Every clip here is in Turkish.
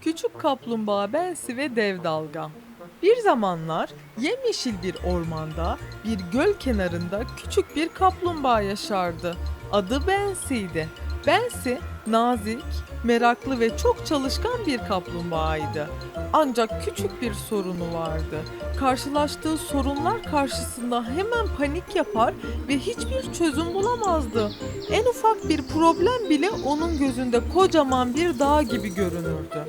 Küçük kaplumbağa Bensi ve dev dalga. Bir zamanlar yemyeşil bir ormanda bir göl kenarında küçük bir kaplumbağa yaşardı. Adı Bensi'ydi. Bensi nazik, meraklı ve çok çalışkan bir kaplumbağaydı. Ancak küçük bir sorunu vardı. Karşılaştığı sorunlar karşısında hemen panik yapar ve hiçbir çözüm bulamazdı. En ufak bir problem bile onun gözünde kocaman bir dağ gibi görünürdü.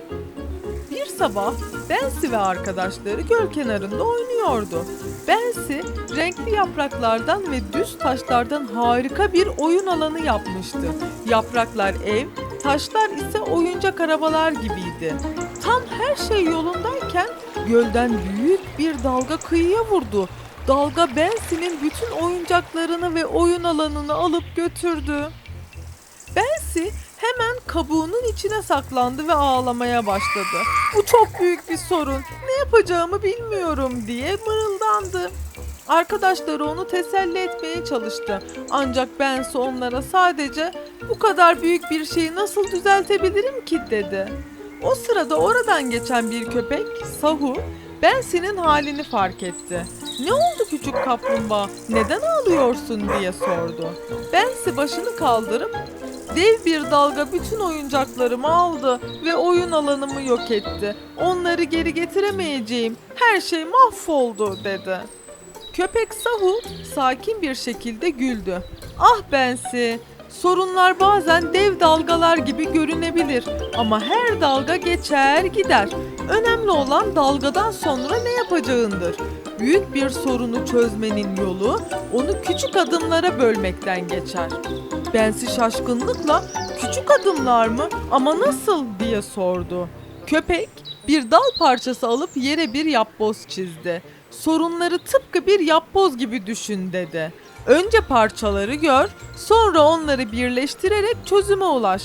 Bir sabah Bensi ve arkadaşları göl kenarında oynuyordu. Bensi renkli yapraklardan ve düz taşlardan harika bir oyun alanı yapmıştı. Yapraklar ev, taşlar ise oyuncak arabalar gibiydi. Tam her şey yolundayken gölden büyük bir dalga kıyıya vurdu. Dalga Bensi'nin bütün oyuncaklarını ve oyun alanını alıp götürdü. Bensi hemen kabuğunun içine saklandı ve ağlamaya başladı. Bu çok büyük bir sorun. Ne yapacağımı bilmiyorum diye mırıldandı. Arkadaşları onu teselli etmeye çalıştı. Ancak Bensi onlara sadece bu kadar büyük bir şeyi nasıl düzeltebilirim ki dedi. O sırada oradan geçen bir köpek Sahu Bensi'nin halini fark etti. Ne oldu küçük kaplumbağa? Neden ağlıyorsun diye sordu. Bensi başını kaldırıp Dev bir dalga bütün oyuncaklarımı aldı ve oyun alanımı yok etti. Onları geri getiremeyeceğim. Her şey mahvoldu dedi. Köpek Sahu sakin bir şekilde güldü. Ah Bensi, sorunlar bazen dev dalgalar gibi görünebilir ama her dalga geçer gider. Önemli olan dalgadan sonra ne yapacağındır. Büyük bir sorunu çözmenin yolu onu küçük adımlara bölmekten geçer. Bensi şaşkınlıkla küçük adımlar mı ama nasıl diye sordu. Köpek bir dal parçası alıp yere bir yapboz çizdi. Sorunları tıpkı bir yapboz gibi düşün dedi. Önce parçaları gör, sonra onları birleştirerek çözüme ulaş.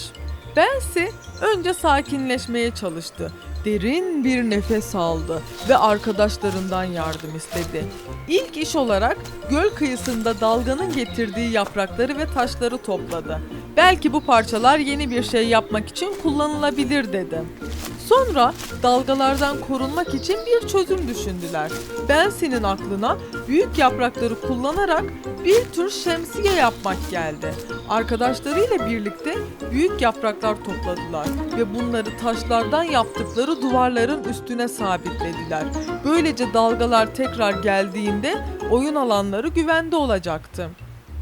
Bensi önce sakinleşmeye çalıştı. Derin bir nefes aldı ve arkadaşlarından yardım istedi. İlk iş olarak göl kıyısında dalganın getirdiği yaprakları ve taşları topladı. Belki bu parçalar yeni bir şey yapmak için kullanılabilir dedi. Sonra dalgalardan korunmak için bir çözüm düşündüler. Bensi'nin aklına büyük yaprakları kullanarak bir tür şemsiye yapmak geldi. Arkadaşlarıyla birlikte büyük yapraklar topladılar ve bunları taşlardan yaptıkları duvarların üstüne sabitlediler. Böylece dalgalar tekrar geldiğinde oyun alanları güvende olacaktı.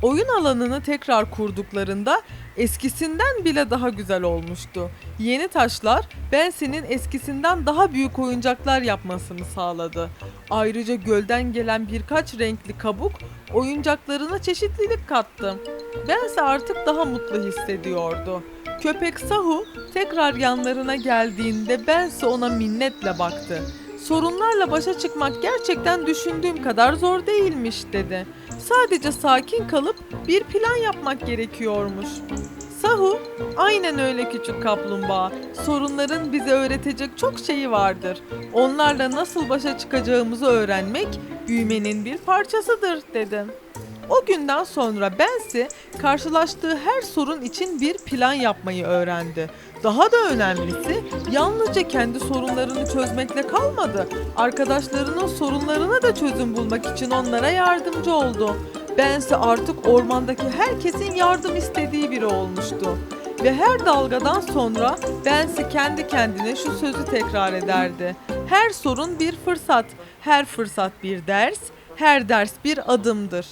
Oyun alanını tekrar kurduklarında eskisinden bile daha güzel olmuştu. Yeni taşlar Bensi'nin eskisinden daha büyük oyuncaklar yapmasını sağladı. Ayrıca gölden gelen birkaç renkli kabuk oyuncaklarına çeşitlilik kattı. Bensi artık daha mutlu hissediyordu. Köpek Sahu tekrar yanlarına geldiğinde Bensi ona minnetle baktı. Sorunlarla başa çıkmak gerçekten düşündüğüm kadar zor değilmiş dedi. Sadece sakin kalıp bir plan yapmak gerekiyormuş. Sahu, aynen öyle küçük kaplumbağa. Sorunların bize öğretecek çok şeyi vardır. Onlarla nasıl başa çıkacağımızı öğrenmek büyümenin bir parçasıdır dedi. O günden sonra Bensi karşılaştığı her sorun için bir plan yapmayı öğrendi. Daha da önemlisi yalnızca kendi sorunlarını çözmekle kalmadı. Arkadaşlarının sorunlarına da çözüm bulmak için onlara yardımcı oldu. Bensi artık ormandaki herkesin yardım istediği biri olmuştu. Ve her dalgadan sonra Bensi kendi kendine şu sözü tekrar ederdi. Her sorun bir fırsat, her fırsat bir ders, her ders bir adımdır.